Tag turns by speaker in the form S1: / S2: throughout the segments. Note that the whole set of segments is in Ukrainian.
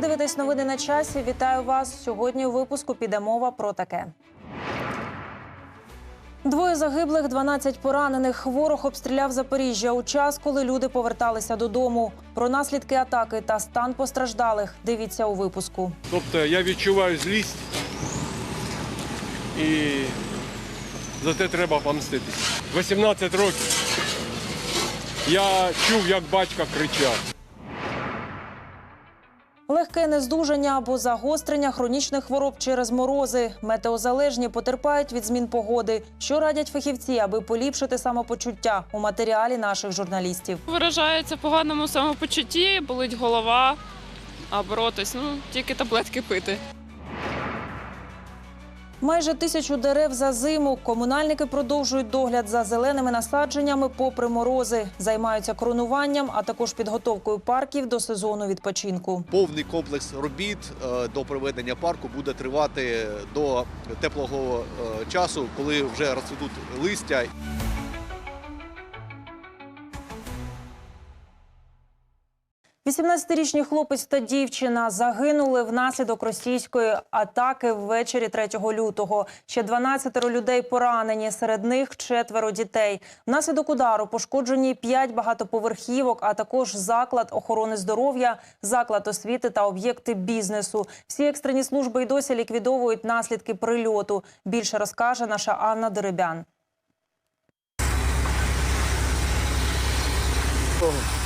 S1: Ви дивитесь новини на часі. Вітаю вас. Сьогодні у випуску піде мова про таке. Двоє загиблих, 12 поранених. Ворог обстріляв Запоріжжя у час, коли люди поверталися додому. Про наслідки атаки та стан постраждалих. Дивіться у випуску.
S2: Тобто я відчуваю злість і за те треба помститися. 18 років я чув, як батько кричав.
S1: Легке нездужання або загострення хронічних хвороб через морози. Метеозалежні потерпають від змін погоди. Що радять фахівці, аби поліпшити самопочуття у матеріалі наших журналістів.
S3: Виражається поганому самопочутті, болить голова, а боротись, ну тільки таблетки пити.
S1: Майже тисячу дерев за зиму. Комунальники продовжують догляд за зеленими насадженнями попри морози. Займаються кронуванням, а також підготовкою парків до сезону відпочинку.
S4: Повний комплекс робіт е, до проведення парку буде тривати до теплого е, часу, коли вже розцвітуть листя.
S1: 18-річний хлопець та дівчина загинули внаслідок російської атаки ввечері 3 лютого. Ще 12 людей поранені, серед них четверо дітей. Внаслідок удару пошкоджені 5 багатоповерхівок, а також заклад охорони здоров'я, заклад освіти та об'єкти бізнесу. Всі екстрені служби й досі ліквідовують наслідки прильоту. Більше розкаже наша Анна Деребян.
S5: –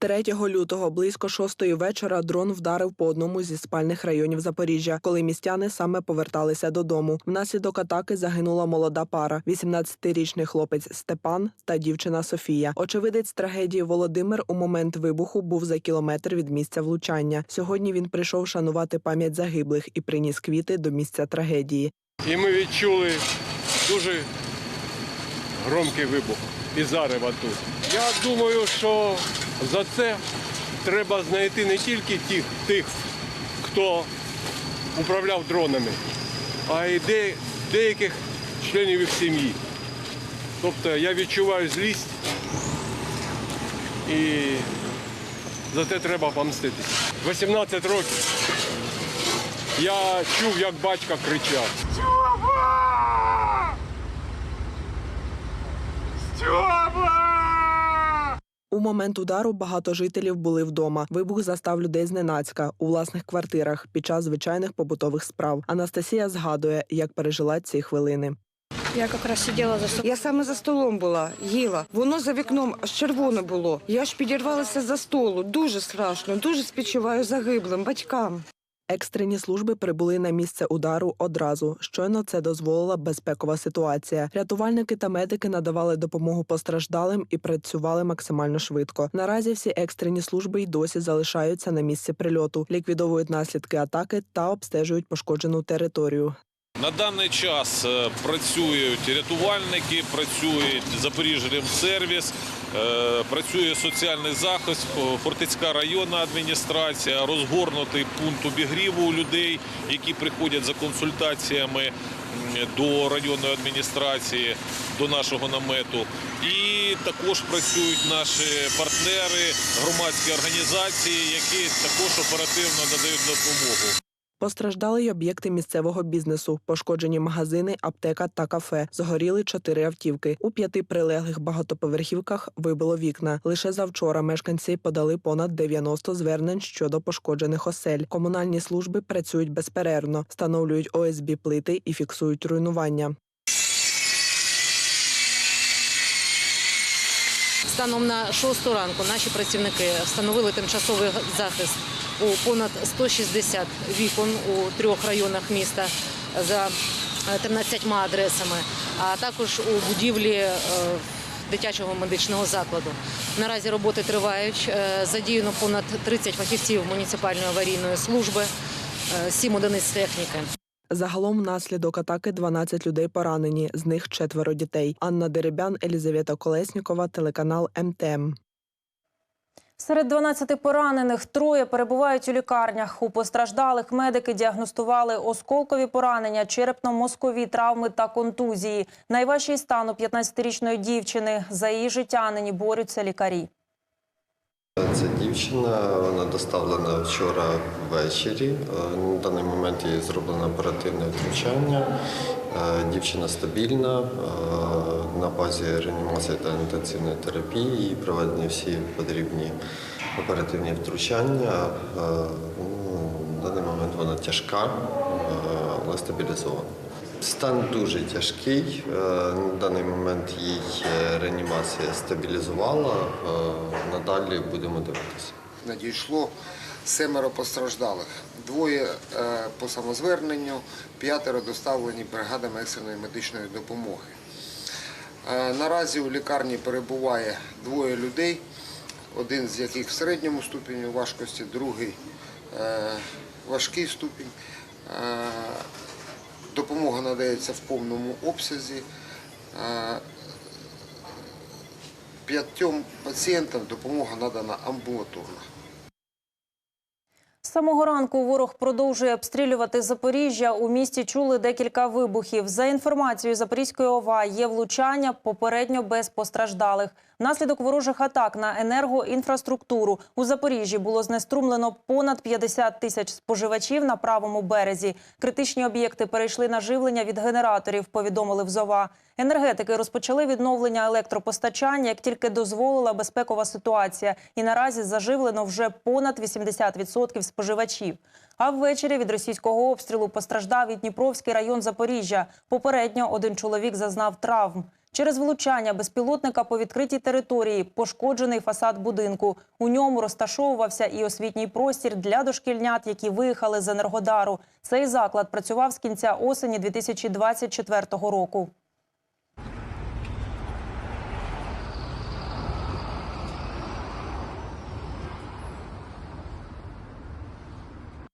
S5: 3 лютого близько 6 вечора дрон вдарив по одному зі спальних районів Запоріжжя, коли містяни саме поверталися додому. Внаслідок атаки загинула молода пара: – 18-річний хлопець Степан та дівчина Софія. Очевидець трагедії Володимир у момент вибуху був за кілометр від місця влучання. Сьогодні він прийшов шанувати пам'ять загиблих і приніс квіти до місця трагедії.
S2: І ми відчули дуже громкий вибух і зарева тут. Я думаю, що за це треба знайти не тільки тих, тих хто управляв дронами, а й де, деяких членів їх сім'ї. Тобто я відчуваю злість і за те треба помститися. 18 років я чув, як батько кричав.
S5: У момент удару багато жителів були вдома. Вибух застав людей зненацька у власних квартирах під час звичайних побутових справ. Анастасія згадує, як пережила ці хвилини.
S6: Я якраз сиділа за столом.
S7: Я саме за столом була, їла. Воно за вікном аж червоне було. Я ж підірвалася за столу. Дуже страшно, дуже співчуваю загиблим батькам.
S5: Екстрені служби прибули на місце удару одразу. Щойно це дозволила безпекова ситуація. Рятувальники та медики надавали допомогу постраждалим і працювали максимально швидко. Наразі всі екстрені служби й досі залишаються на місці прильоту, ліквідовують наслідки атаки та обстежують пошкоджену територію.
S8: На даний час е, працюють рятувальники, працює Запоріжремсервіс, е, працює соціальний захист, Фо- Фортецька районна адміністрація, розгорнутий пункт обігріву у людей, які приходять за консультаціями до районної адміністрації, до нашого намету. І також працюють наші партнери, громадські організації, які також оперативно надають допомогу.
S5: Постраждали й об'єкти місцевого бізнесу, пошкоджені магазини, аптека та кафе. Згоріли чотири автівки. У п'яти прилеглих багатоповерхівках вибило вікна. Лише завчора мешканці подали понад 90 звернень щодо пошкоджених осель. Комунальні служби працюють безперервно, встановлюють ОСБ плити і фіксують руйнування.
S6: Станом на 6 ранку наші працівники встановили тимчасовий захист у понад 160 вікон у трьох районах міста за е, 13 адресами, а також у будівлі е, дитячого медичного закладу. Наразі роботи тривають. Е, Задіяно понад 30 фахівців муніципальної аварійної служби, 7 одиниць техніки.
S5: Загалом внаслідок атаки 12 людей поранені, з них четверо дітей. Анна Деребян, Елізавета Колеснікова, телеканал МТМ.
S1: Серед 12 поранених троє перебувають у лікарнях. У постраждалих медики діагностували осколкові поранення, черепно-мозкові травми та контузії. Найважчий стан у 15-річної дівчини. За її життя нині борються лікарі.
S9: Ця дівчина вона доставлена вчора ввечері. Е, На даний момент їй зроблено оперативне втручання. Е, Дівчина стабільна. Е, На базі реанімації та інтенсивної терапії їй проведені всі потрібні оперативні втручання. Ну, На даний момент вона тяжка, але стабілізована. Стан дуже тяжкий. Е, На даний момент їй е, реанімація стабілізувала. Е, Надалі будемо дивитися.
S10: надійшло семеро постраждалих. Двоє по самозверненню, п'ятеро доставлені бригадами екстреної медичної допомоги. Наразі у лікарні перебуває двоє людей, один з яких в середньому ступені важкості, другий важкий ступінь. Допомога надається в повному обсязі. П'ятьом пацієнтам допомога надана амбулаторно.
S1: З самого ранку ворог продовжує обстрілювати Запоріжжя. У місті чули декілька вибухів. За інформацією Запорізької ОВА є влучання попередньо без постраждалих. Внаслідок ворожих атак на енергоінфраструктуру у Запоріжжі було знеструмлено понад 50 тисяч споживачів на правому березі. Критичні об'єкти перейшли на живлення від генераторів. Повідомили в ЗОВА. Енергетики розпочали відновлення електропостачання, як тільки дозволила безпекова ситуація. І наразі заживлено вже понад 80% споживачів. А ввечері від російського обстрілу постраждав і Дніпровський район Запоріжжя. Попередньо один чоловік зазнав травм. Через влучання безпілотника по відкритій території пошкоджений фасад будинку. У ньому розташовувався і освітній простір для дошкільнят, які виїхали з Енергодару. Цей заклад працював з кінця осені 2024 року.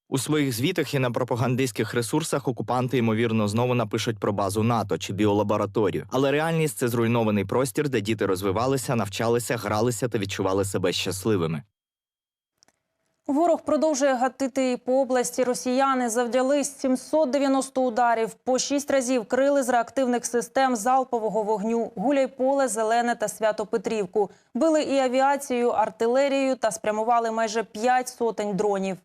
S11: У своїх звітах і на пропагандистських ресурсах окупанти ймовірно знову напишуть про базу НАТО чи біолабораторію. Але реальність це зруйнований простір, де діти розвивалися, навчалися, гралися та відчували себе щасливими.
S1: Ворог продовжує гатити по області. Росіяни завдяли 790 ударів. По шість разів крили з реактивних систем залпового вогню Гуляйполе, Зелене та Свято-Петрівку. Били і авіацією, артилерією та спрямували майже п'ять сотень дронів.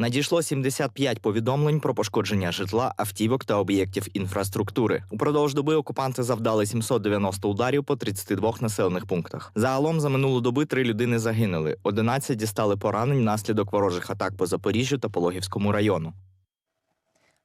S11: Надійшло 75 повідомлень про пошкодження житла, автівок та об'єктів інфраструктури. Упродовж доби окупанти завдали 790 ударів по 32 населених пунктах. Загалом за минулу доби три людини загинули. 11 дістали поранень внаслідок ворожих атак по Запоріжжю та Пологівському району.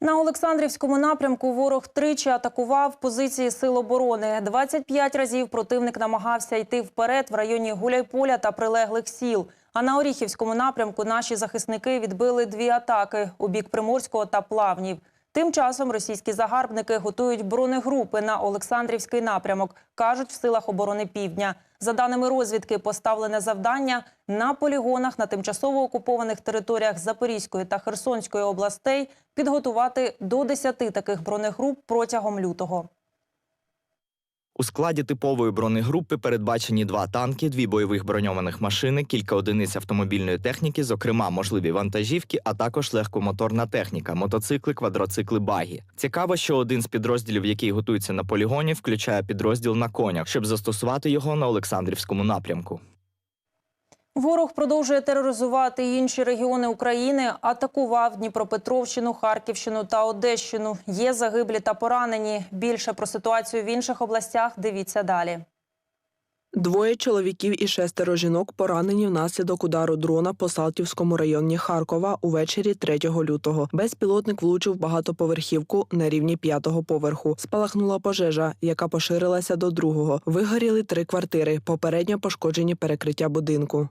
S1: На Олександрівському напрямку ворог тричі атакував позиції сил оборони. 25 разів противник намагався йти вперед в районі Гуляйполя та прилеглих сіл. А на Оріхівському напрямку наші захисники відбили дві атаки у бік Приморського та Плавнів. Тим часом російські загарбники готують бронегрупи на Олександрівський напрямок, кажуть в силах оборони Півдня. За даними розвідки, поставлене завдання на полігонах на тимчасово окупованих територіях Запорізької та Херсонської областей підготувати до 10 таких бронегруп протягом лютого.
S11: У складі типової бронегрупи передбачені два танки, дві бойових броньованих машини, кілька одиниць автомобільної техніки, зокрема можливі вантажівки, а також легкомоторна техніка, мотоцикли, квадроцикли, багі. Цікаво, що один з підрозділів, який готується на полігоні, включає підрозділ на конях, щоб застосувати його на Олександрівському напрямку.
S1: Ворог продовжує тероризувати інші регіони України, атакував Дніпропетровщину, Харківщину та Одещину. Є загиблі та поранені. Більше про ситуацію в інших областях дивіться далі.
S5: Двоє чоловіків і шестеро жінок поранені внаслідок удару дрона по Салтівському районі Харкова увечері 3 лютого. Безпілотник влучив багатоповерхівку на рівні п'ятого поверху. Спалахнула пожежа, яка поширилася до другого. Вигоріли три квартири. Попередньо пошкоджені перекриття будинку.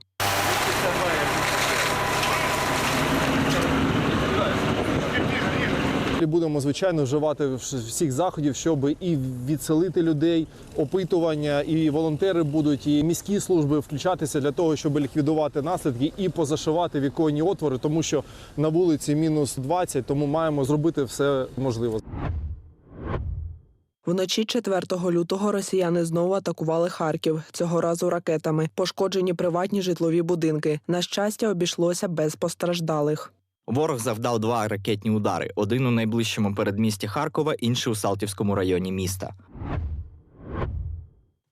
S12: І Будемо звичайно вживати всіх заходів, щоб і відселити людей, опитування, і волонтери будуть, і міські служби включатися для того, щоб ліквідувати наслідки і позашивати віконні отвори, тому що на вулиці мінус 20, тому маємо зробити все можливе.
S5: Вночі 4 лютого росіяни знову атакували Харків, цього разу ракетами. Пошкоджені приватні житлові будинки. На щастя, обійшлося без постраждалих.
S11: Ворог завдав два ракетні удари: один у найближчому передмісті Харкова, інший у Салтівському районі міста.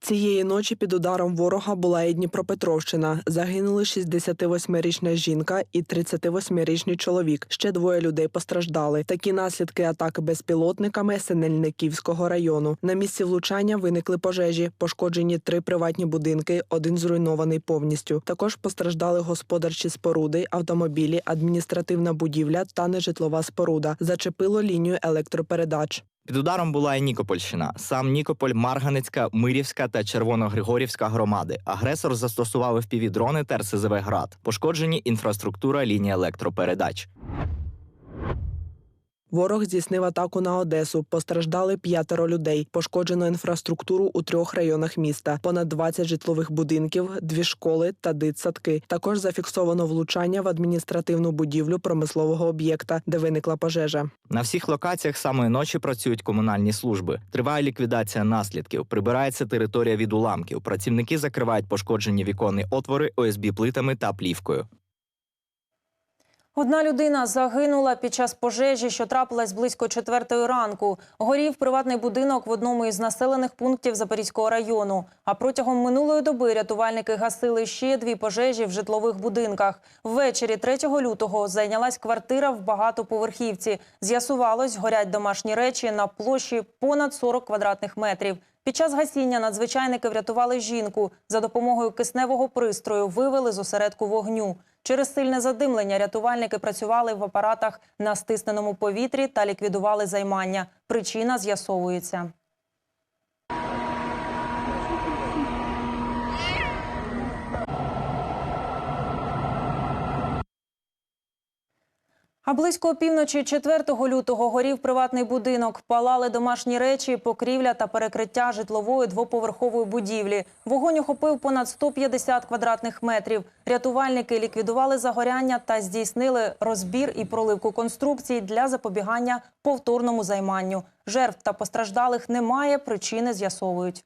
S5: Цієї ночі під ударом ворога була і Дніпропетровщина. Загинули 68-річна жінка і 38-річний чоловік. Ще двоє людей постраждали. Такі наслідки атаки безпілотниками Синельниківського району. На місці влучання виникли пожежі, пошкоджені три приватні будинки, один зруйнований повністю. Також постраждали господарчі споруди, автомобілі, адміністративна будівля та нежитлова споруда. Зачепило лінію електропередач.
S11: Під ударом була і Нікопольщина. Сам Нікополь, Марганецька, Мирівська та Червоногригорівська громади. Агресор застосував FPV-дрони та РСЗВ «Град». Пошкоджені інфраструктура лінії електропередач.
S5: Ворог здійснив атаку на Одесу. Постраждали п'ятеро людей. Пошкоджено інфраструктуру у трьох районах міста. Понад 20 житлових будинків, дві школи та дитсадки. Також зафіксовано влучання в адміністративну будівлю промислового об'єкта, де виникла пожежа.
S11: На всіх локаціях самої ночі працюють комунальні служби. Триває ліквідація наслідків, прибирається територія від уламків. Працівники закривають пошкоджені віконні отвори ОСБ плитами та плівкою.
S1: Одна людина загинула під час пожежі, що трапилась близько четвертої ранку. Горів приватний будинок в одному із населених пунктів Запорізького району. А протягом минулої доби рятувальники гасили ще дві пожежі в житлових будинках. Ввечері 3 лютого зайнялась квартира в багатоповерхівці. З'ясувалось, горять домашні речі на площі понад 40 квадратних метрів. Під час гасіння надзвичайники врятували жінку. За допомогою кисневого пристрою вивели з осередку вогню. Через сильне задимлення рятувальники працювали в апаратах на стисненому повітрі та ліквідували займання. Причина з'ясовується. А близько опівночі 4 лютого горів приватний будинок. Палали домашні речі, покрівля та перекриття житлової двоповерхової будівлі. Вогонь охопив понад 150 квадратних метрів. Рятувальники ліквідували загоряння та здійснили розбір і проливку конструкцій для запобігання повторному займанню. Жертв та постраждалих немає, причини з'ясовують.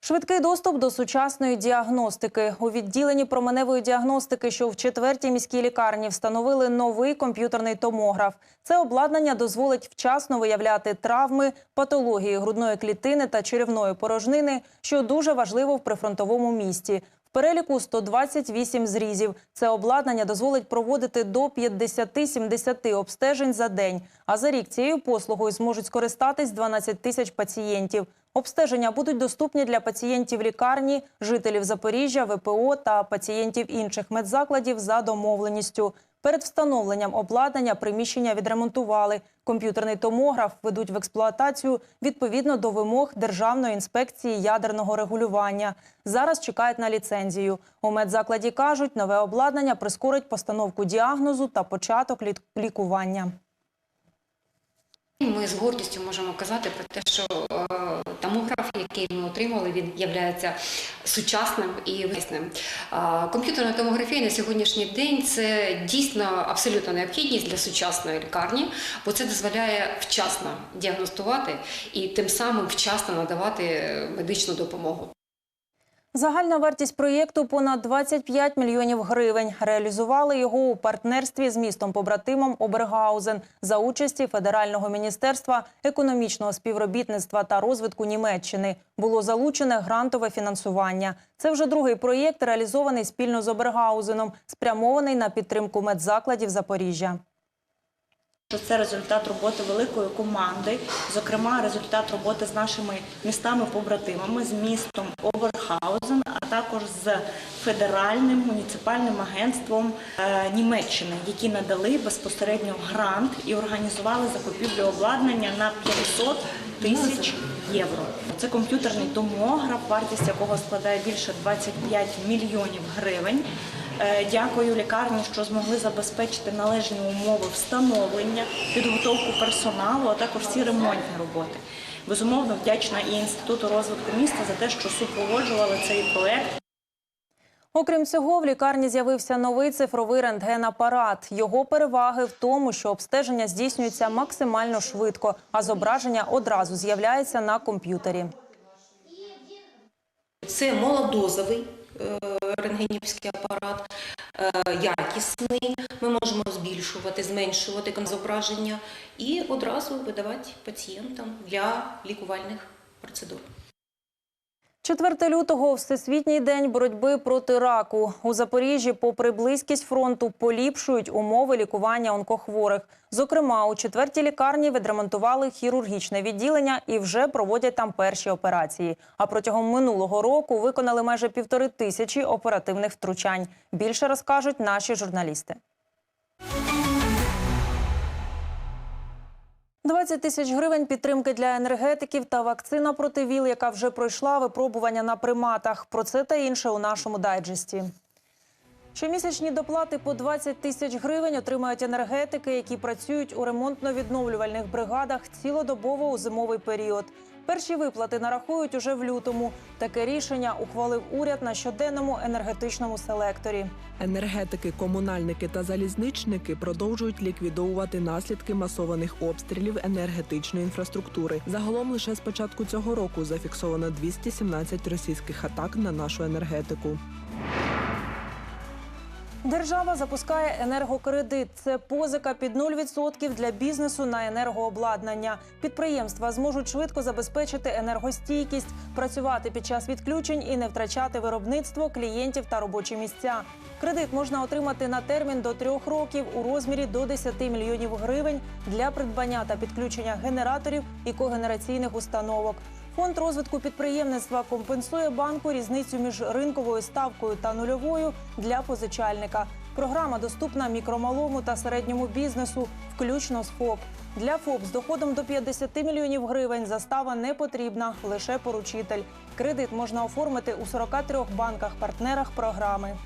S1: Швидкий доступ до сучасної діагностики. У відділенні променевої діагностики, що в четвертій міській лікарні, встановили новий комп'ютерний томограф. Це обладнання дозволить вчасно виявляти травми, патології грудної клітини та черевної порожнини, що дуже важливо в прифронтовому місті. Переліку 128 зрізів. Це обладнання дозволить проводити до 50-70 обстежень за день. А за рік цією послугою зможуть скористатись 12 тисяч пацієнтів. Обстеження будуть доступні для пацієнтів лікарні, жителів Запоріжжя, ВПО та пацієнтів інших медзакладів за домовленістю. Перед встановленням обладнання приміщення відремонтували. Комп'ютерний томограф ведуть в експлуатацію відповідно до вимог Державної інспекції ядерного регулювання. Зараз чекають на ліцензію. У медзакладі кажуть, нове обладнання прискорить постановку діагнозу та початок лікування.
S13: Ми з гордістю можемо казати про те, що е, томограф, який ми отримали, він є сучасним і висним. Комп'ютерна томографія на сьогоднішній день це дійсно абсолютна необхідність для сучасної лікарні, бо це дозволяє вчасно діагностувати і тим самим вчасно надавати е, медичну допомогу.
S1: Загальна вартість проєкту понад 25 мільйонів гривень. Реалізували його у партнерстві з містом побратимом Обергаузен за участі Федерального міністерства економічного співробітництва та розвитку Німеччини. Було залучене грантове фінансування. Це вже другий проєкт, реалізований спільно з Обергаузеном, спрямований на підтримку медзакладів Запоріжжя.
S14: Це результат роботи великої команди, зокрема результат роботи з нашими містами-побратимами, з містом Оверхаузен, а також з федеральним муніципальним агентством е, Німеччини, які надали безпосередньо грант і організували закупівлю обладнання на 500 тисяч євро. Це комп'ютерний томограф, вартість якого складає більше 25 мільйонів гривень. Е, Дякую лікарні, що змогли забезпечити належні умови встановлення, підготовку персоналу, а також всі ремонтні роботи. Безумовно, вдячна і інституту розвитку міста за те, що супроводжували цей проект.
S1: Окрім цього, в лікарні з'явився новий цифровий рентген-апарат. Його переваги в тому, що обстеження здійснюється максимально швидко, а зображення одразу з'являється на комп'ютері.
S15: Це малодозовий рентгенівський апарат, е, якісний. Ми можемо збільшувати, зменшувати зображення і одразу видавати пацієнтам для лікувальних процедур.
S1: 4 лютого – Всесвітній день боротьби проти раку. У Запоріжжі, попри близькість фронту, поліпшують умови лікування онкохворих. Зокрема, у четвертій лікарні відремонтували хірургічне відділення і вже проводять там перші операції. А протягом минулого року виконали майже півтори тисячі оперативних втручань. Більше розкажуть наші журналісти. 20 тисяч гривень підтримки для енергетиків та вакцина проти ВІЛ, яка вже пройшла випробування на приматах. Про це та інше у нашому дайджесті. Щомісячні доплати по 20 тисяч гривень отримають енергетики, які працюють у ремонтно-відновлювальних бригадах цілодобово у зимовий період. Перші виплати нарахують уже в лютому. Таке рішення ухвалив уряд на щоденному енергетичному селекторі.
S5: Енергетики, комунальники та залізничники продовжують ліквідовувати наслідки масованих обстрілів енергетичної інфраструктури. Загалом лише з початку цього року зафіксовано 217 російських атак на нашу енергетику.
S1: Держава запускає енергокредит. Це позика під 0% для бізнесу на енергообладнання. Підприємства зможуть швидко забезпечити енергостійкість, працювати під час відключень і не втрачати виробництво, клієнтів та робочі місця. Кредит можна отримати на термін до трьох років у розмірі до 10 мільйонів гривень для придбання та підключення генераторів і когенераційних установок. Фонд розвитку підприємництва компенсує банку різницю між ринковою ставкою та нульовою для позичальника. Програма доступна мікромалому та середньому бізнесу, включно з ФОП. Для ФОП з доходом до 50 мільйонів гривень застава не потрібна, лише поручитель. Кредит можна оформити у 43 банках-партнерах програми.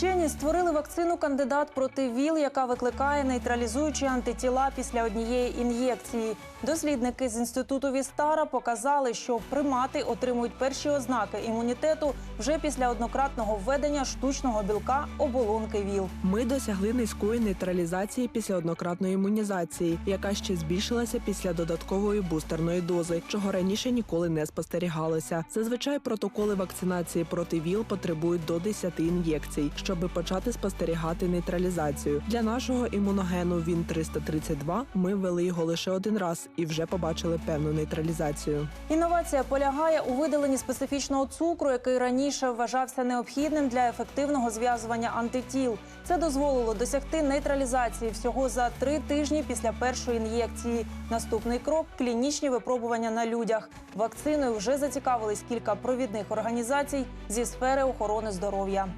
S1: Вчені створили вакцину кандидат проти ВІЛ, яка викликає нейтралізуючі антитіла після однієї ін'єкції. Дослідники з інституту Вістара показали, що примати отримують перші ознаки імунітету вже після однократного введення штучного білка оболонки ВІЛ.
S5: Ми досягли низької нейтралізації після однократної імунізації, яка ще збільшилася після додаткової бустерної дози, чого раніше ніколи не спостерігалося. Зазвичай протоколи вакцинації проти ВІЛ потребують до 10 ін'єкцій, щоб почати спостерігати нейтралізацію. Для нашого імуногену він 332 Ми ввели його лише один раз і вже побачили певну нейтралізацію.
S1: Інновація полягає у видаленні специфічного цукру, який раніше вважався необхідним для ефективного зв'язування антитіл. Це дозволило досягти нейтралізації всього за три тижні після першої ін'єкції. Наступний крок клінічні випробування на людях. Вакциною вже зацікавились кілька провідних організацій зі сфери охорони здоров'я.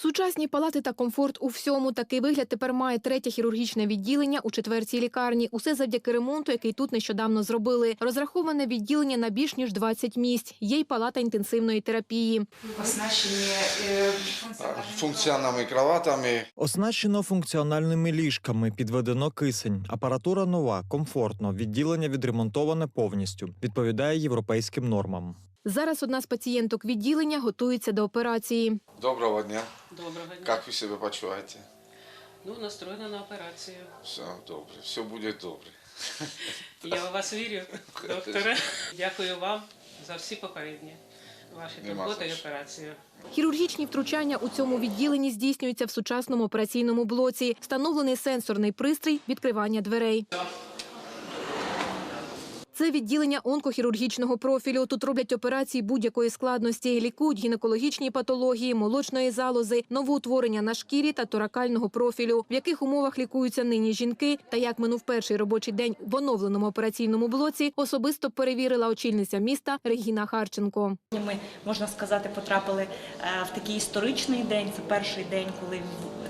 S16: Сучасні палати та комфорт у всьому. Такий вигляд тепер має третє хірургічне відділення у четвертій лікарні. Усе завдяки ремонту, який тут нещодавно зробили. Розраховане відділення на більш ніж 20 місць. Є й палата інтенсивної терапії.
S17: Оснащені функціональними кроватами.
S18: Оснащено функціональними ліжками, підведено кисень. Апаратура нова, комфортно. Відділення відремонтоване повністю. Відповідає європейським нормам.
S16: Зараз одна з пацієнток відділення готується до операції.
S17: Доброго дня.
S3: Доброго дня.
S17: Як ви себе почуваєте?
S3: Ну, настроєна на операцію.
S17: Все добре, все буде добре.
S3: Я у вас вірю, докторе. Дякую вам за всі попередні ваші турботи і операцію.
S16: Хірургічні втручання у цьому відділенні здійснюються в сучасному операційному блоці. Встановлений сенсорний пристрій відкривання дверей. Це відділення онкохірургічного профілю. Тут роблять операції будь-якої складності, лікують гінекологічні патології, молочної залози, новоутворення на шкірі та торакального профілю. В яких умовах лікуються нині жінки, та як минув перший робочий день в оновленому операційному блоці, особисто перевірила очільниця міста Регіна Харченко.
S14: Ми можна сказати, потрапили е, в такий історичний день. Це перший день, коли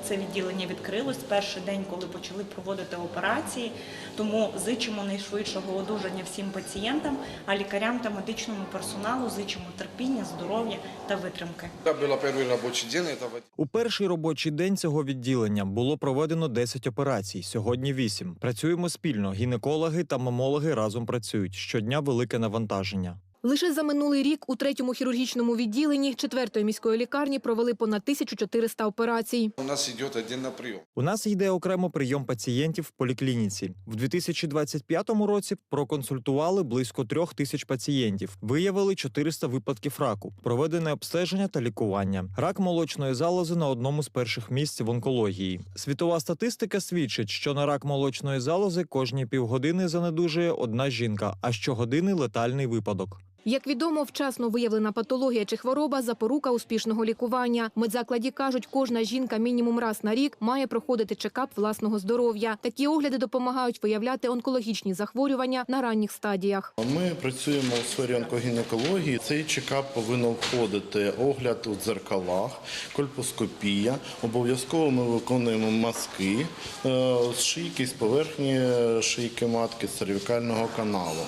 S14: це відділення відкрилось, перший день, коли почали проводити операції. Тому зичимо найшвидшого одужання всім всім пацієнтам, а лікарям та медичному персоналу зичимо терпіння, здоров'я та витримки.
S17: Это был первый рабочий день. Это вот
S18: У перший робочий день цього відділення було проведено 10 операцій. Сьогодні 8. Працюємо спільно. Гінекологи та мамологи разом працюють. Щодня велике навантаження.
S16: Лише за минулий рік у третьому хірургічному відділенні четвертої міської лікарні провели понад 1400 операцій.
S17: у нас идет отдельно прием.
S18: У нас йде окремо прийом пацієнтів в поліклініці. В 2025 році проконсультували близько трьох тисяч пацієнтів. Виявили 400 випадків раку, проведене обстеження та лікування. Рак молочної залози на одному з перших місць в онкології. Світова статистика свідчить, що на рак молочної залози кожні півгодини занедужує одна жінка, а щогодини летальний випадок.
S16: Як відомо, вчасно виявлена патологія чи хвороба – запорука успішного лікування. Медзакладі кажуть, кожна жінка мінімум раз на рік має проходити чекап власного здоров'я. Такі огляди допомагають виявляти онкологічні захворювання на ранніх стадіях.
S19: Ми працюємо у сфері онкогінекології. Цей чекап повинен входити огляд у дзеркалах, кольпоскопія. Обов'язково ми виконуємо мазки е, з шийки, з поверхні шийки матки, з цервікального каналу.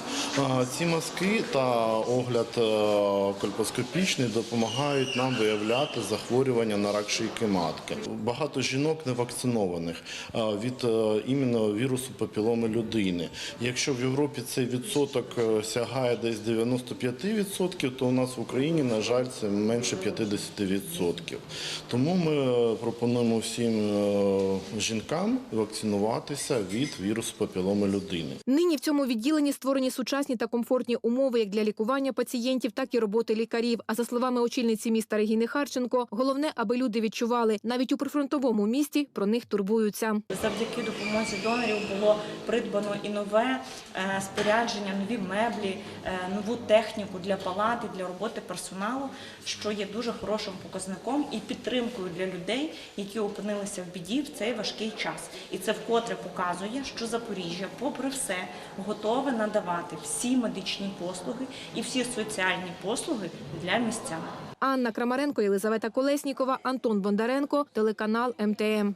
S19: Ці мазки та огляд е, кольпоскопічний допомагають нам виявляти захворювання на рак шийки матки. Багато жінок не вакцинованих е, від е, іменно вірусу папіломи людини. Якщо в Європі цей відсоток сягає десь 95%, то у нас в Україні, на жаль, це менше 50%. Тому ми пропонуємо всім жінкам вакцинуватися від вірусу папіломи людини.
S16: Нині в цьому відділенні створені сучасні та комфортні умови як для лікування пацієнтів, так і роботи лікарів. А за словами очільниці міста Регіни Харченко, головне, аби люди відчували, навіть у прифронтовому місті про них турбуються.
S14: Завдяки допомозі донорів було придбано і нове е, спорядження, нові меблі, е, нову техніку для палати, для роботи персоналу, що є дуже хорошим показником і підтримкою для людей, які опинилися в біді в цей важкий час. І це вкотре показує, що Запоріжжя, попри все, готове надавати всі медичні послуги і всі соціальні послуги для містян.
S16: Анна Крамаренко, Єлизавета Колеснікова, Антон Бондаренко, телеканал МТМ.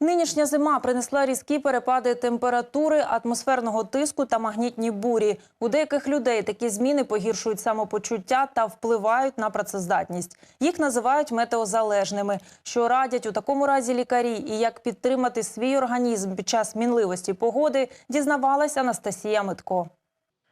S1: Нинішня зима принесла різкі перепади температури, атмосферного тиску та магнітні бурі. У деяких людей такі зміни погіршують самопочуття та впливають на працездатність. Їх називають метеозалежними. Що радять у такому разі лікарі і як підтримати свій організм під час мінливості погоди, дізнавалась Анастасія Митко.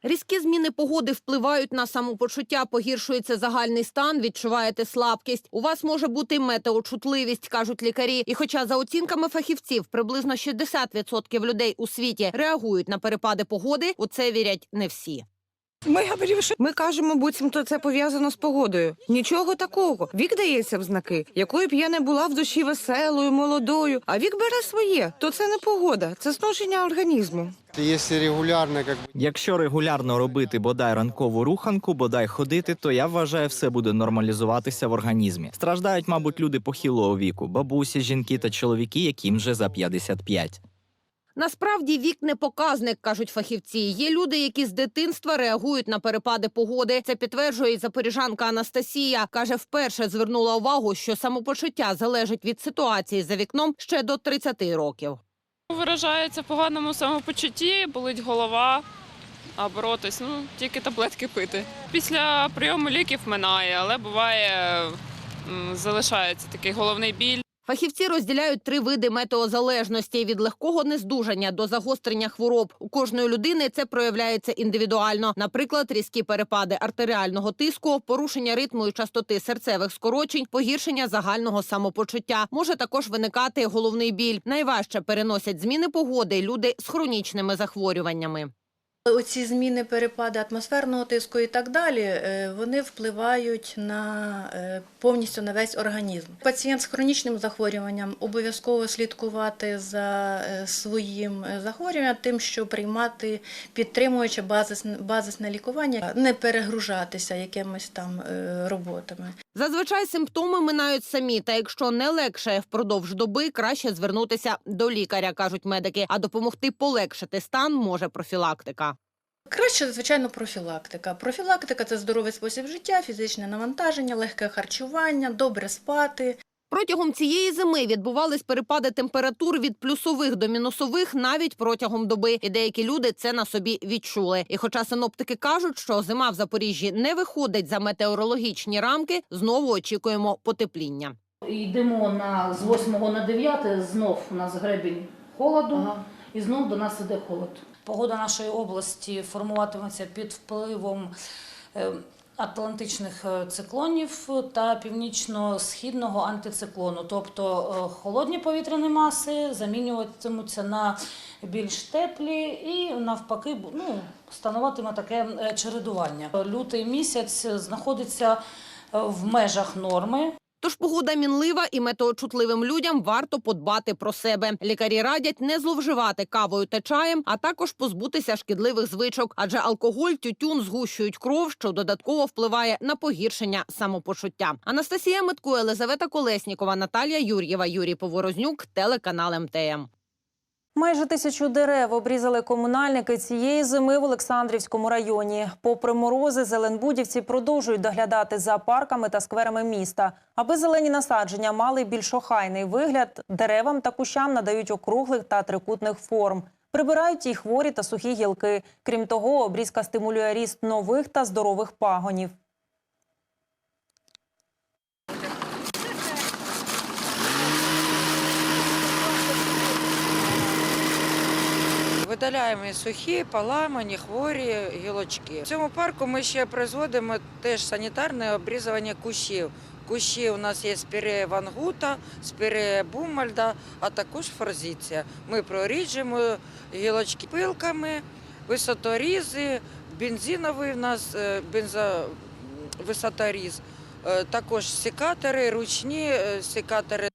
S20: Різкі зміни погоди впливають на самопочуття, погіршується загальний стан, відчуваєте слабкість. У вас може бути метеочутливість, кажуть лікарі. І хоча за оцінками фахівців приблизно 60% людей у світі реагують на перепади погоди, у це вірять не всі.
S7: Ми говоримо, що ми кажемо, буцімто це пов'язано з погодою. Нічого такого. Вік дається в знаки, якою б я не була в душі веселою, молодою. А вік бере своє. То це не погода, це зношення організму.
S11: Якщо регулярно, Якщо регулярно робити бодай ранкову руханку, бодай ходити, то я вважаю, все буде нормалізуватися в організмі. Страждають, мабуть, люди похилого віку, бабусі, жінки та чоловіки, яким вже за 55.
S20: Насправді вік не показник, кажуть фахівці. Є люди, які з дитинства реагують на перепади погоди. Це підтверджує запоріжанка Анастасія. каже, вперше звернула увагу, що самопочуття залежить від ситуації за вікном ще до 30 років.
S3: Виражається в поганому самопочутті, болить голова, а боротись, ну, тільки таблетки пити. Після прийому ліків минає, але буває, залишається такий головний біль.
S20: Фахівці розділяють три види метеозалежності від легкого нездужання до загострення хвороб. У кожної людини це проявляється індивідуально. Наприклад, різкі перепади артеріального тиску, порушення ритму і частоти серцевих скорочень, погіршення загального самопочуття. Може також виникати головний біль. Найважче переносять зміни погоди люди з хронічними захворюваннями.
S21: Оці зміни, перепади атмосферного тиску і так далі, е, вони впливають на е, повністю на весь організм. Пацієнт з хронічним захворюванням обов'язково слідкувати за е, своїм захворюванням, тим, що приймати підтримуючи базисне, базисне лікування, не перегружатися якимись там роботами.
S20: Зазвичай симптоми минають самі, та якщо не легше впродовж доби, краще звернутися до лікаря, кажуть медики. А допомогти полегшити стан може профілактика.
S21: Краще, звичайно, профілактика. Профілактика це здоровий спосіб життя, фізичне навантаження, легке харчування, добре спати.
S20: Протягом цієї зими відбувались перепади температур від плюсових до мінусових навіть протягом доби. І деякі люди це на собі відчули. І хоча синоптики кажуть, що зима в Запоріжжі не виходить за метеорологічні рамки, знову очікуємо потепління.
S22: Йдемо на з 8 на 9, знов у нас гребінь холоду, і знов до нас іде холод.
S23: Погода нашої області формуватиметься під впливом е, атлантичних е, циклонів та північно-східного антициклону. Тобто е, холодні повітряні маси замінюватимуться на більш теплі і навпаки ну, становатиме таке чередування. Лютий місяць знаходиться в межах норми.
S20: Тож погода мінлива і метеочутливим людям варто подбати про себе. Лікарі радять не зловживати кавою та чаєм, а також позбутися шкідливих звичок, адже алкоголь, тютюн згущують кров, що додатково впливає на погіршення самопочуття. Анастасія Митко, Елизавета Колеснікова, Наталія Юр'єва, Юрій Поворознюк, телеканал МТМ.
S1: Майже тисячу дерев обрізали комунальники цієї зими в Олександрівському районі. Попри морози, зеленбудівці продовжують доглядати за парками та скверами міста. Аби зелені насадження мали більш охайний вигляд, деревам та кущам надають округлих та трикутних форм. Прибирають і хворі та сухі гілки. Крім того, обрізка стимулює ріст нових та здорових пагонів.
S24: Видаляємо і сухі, поламані, хворі гілочки. В цьому парку ми ще производимо теж санітарне обрізування кущів. Кущі у нас є спірея вангута, спірея бумальда, а також форзиція. Ми проріджуємо гілочки пилками, висоторізи, бензиновий у нас е, бензо... висоторіз, е, також секатори, ручні е, секатори.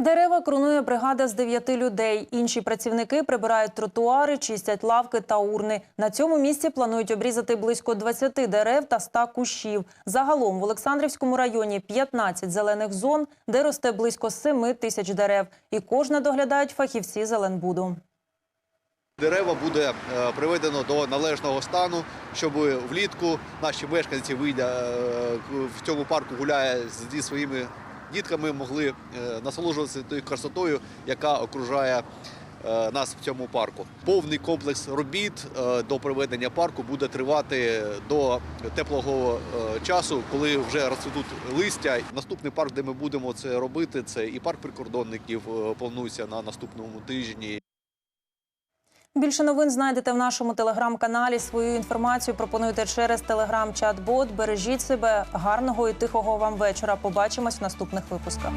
S1: Дерева кронує бригада з дев'яти людей. Інші працівники прибирають тротуари, чистять лавки та урни. На цьому місці планують обрізати близько 20 дерев та 100 кущів. Загалом в Олександрівському районі 15 зелених зон, де росте близько 7 тисяч дерев. І кожне доглядають фахівці Зеленбуду.
S25: Дерева буде е, приведено до належного стану, щоб влітку наші мешканці вийдя е, в цьому парку гуляє зі своїми дітками, могли е, насолоджуватися тою красотою, яка окружає е, нас в цьому парку. Повний комплекс робіт е, до проведення парку буде тривати до теплого часу, коли вже розцвітуть листя. Наступний парк, де ми будемо це робити, це і парк прикордонників. Планується на наступному тижні.
S1: Більше новин знайдете в нашому телеграм-каналі. Свою інформацію пропонуйте через телеграм-чат-бот. Бережіть себе, гарного і тихого вам вечора. Побачимось в наступних випусках.